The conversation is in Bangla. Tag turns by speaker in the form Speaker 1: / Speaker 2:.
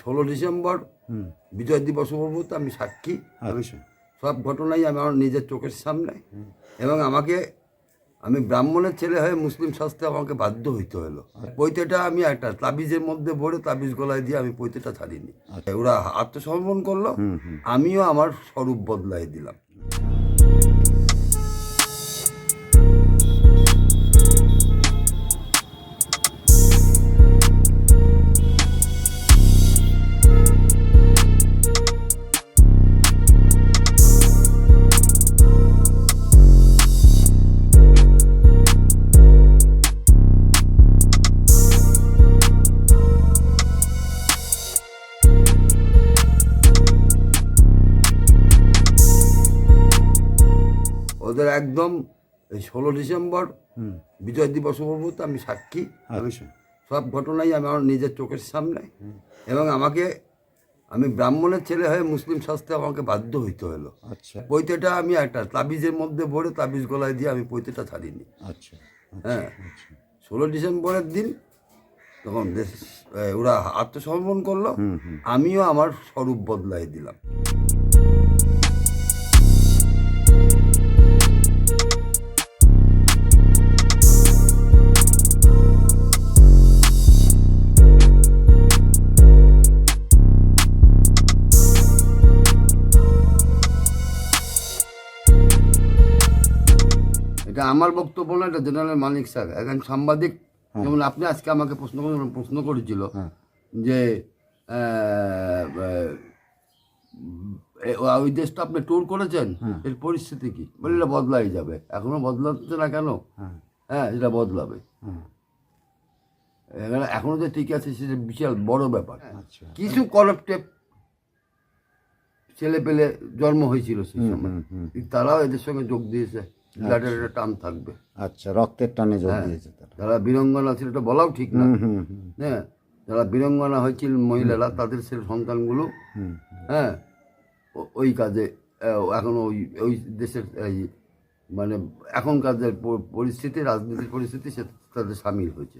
Speaker 1: ষোলো ডিসেম্বর বিজয় দিবস উপলক্ষে আমি সাক্ষী। আমি
Speaker 2: আচ্ছা।
Speaker 1: সব ঘটনাই আমি আমার নিজের চোখের সামনে। এবং আমাকে আমি ব্রাহ্মণের ছেলে হয়ে মুসলিম শাস্ত্রে আমাকে বাধ্য হইতে হলো পৈতেটা আমি একটা তাবিজের মধ্যে ভরে তাবিজ গলায় দিয়ে আমি পৈতেটা ছাড়িনি। ওরা আত্মসমর্পণ করল। আমিও আমার স্বরূপ বদলাই দিলাম। ওদের একদম এই ষোলো ডিসেম্বর
Speaker 2: হুম।
Speaker 1: বিজয় দিবস উপলক্ষে আমি সাক্ষী। আমি
Speaker 2: আচ্ছা।
Speaker 1: সব ঘটনাই আমি আমার নিজের চোখের সামনে। এবং আমাকে আমি ব্রাহ্মণের ছেলে হয়ে মুসলিম শাস্ত্রে আমাকে বাধ্য হইতে হলো।
Speaker 2: আচ্ছা।
Speaker 1: পৈতেটা আমি একটা তাবিজের মধ্যে ভরে তাবিজ গলায় দিয়ে আমি পৈতেটা ছাড়িনি।
Speaker 2: আচ্ছা।
Speaker 1: হ্যাঁ।
Speaker 2: আচ্ছা
Speaker 1: ষোলো ডিসেম্বরের দিন তখন দেশ ওরা আত্মসমর্পণ করল। আমিও আমার স্বরূপ বদলাই দিলাম। এটা আমার বক্তব্য না এটা জেনারেল মানিক স্যার। একজন সাংবাদিক যেমন আপনি আজকে আমাকে প্রশ্ন করে- প্রশ্ন করেছিল
Speaker 2: হ্যাঁ।
Speaker 1: যে ওই দেশটা আপনি ট্যুর করেছেন এর পরিস্থিতি কি? বলে এটা বদলাই যাবে। এখনও বদলাচ্ছে না কেন?
Speaker 2: হ্যাঁ।
Speaker 1: হ্যাঁ এটা বদলাবে।
Speaker 2: হ্যাঁ।
Speaker 1: এখানে যে ঠিক আছে সেটা বিশাল বড় ব্যাপার।
Speaker 2: আচ্ছা।
Speaker 1: কিছু কলেক্টিভ ছেলে পেলে জন্ম হয়েছিল সেই সময়। তারাও এদের সঙ্গে যোগ দিয়েছে। ব্লাডের একটা টান থাকবে।
Speaker 2: আচ্ছা রক্তের টানে যোগ দিয়েছে তারা।
Speaker 1: যারা বীরঙ্গনা ছিল এটা বলাও ঠিক না। হ্যাঁ যারা বীরঙ্গনা হয়েছিল মহিলারা তাদের সে সন্তানগুলো হ্যাঁ ওই কাজে এখন ওই ওই দেশের এই মানে এখনকার যে পরিস্থিতি রাজনীতির পরিস্থিতি সে তাদের সামিল হয়েছে।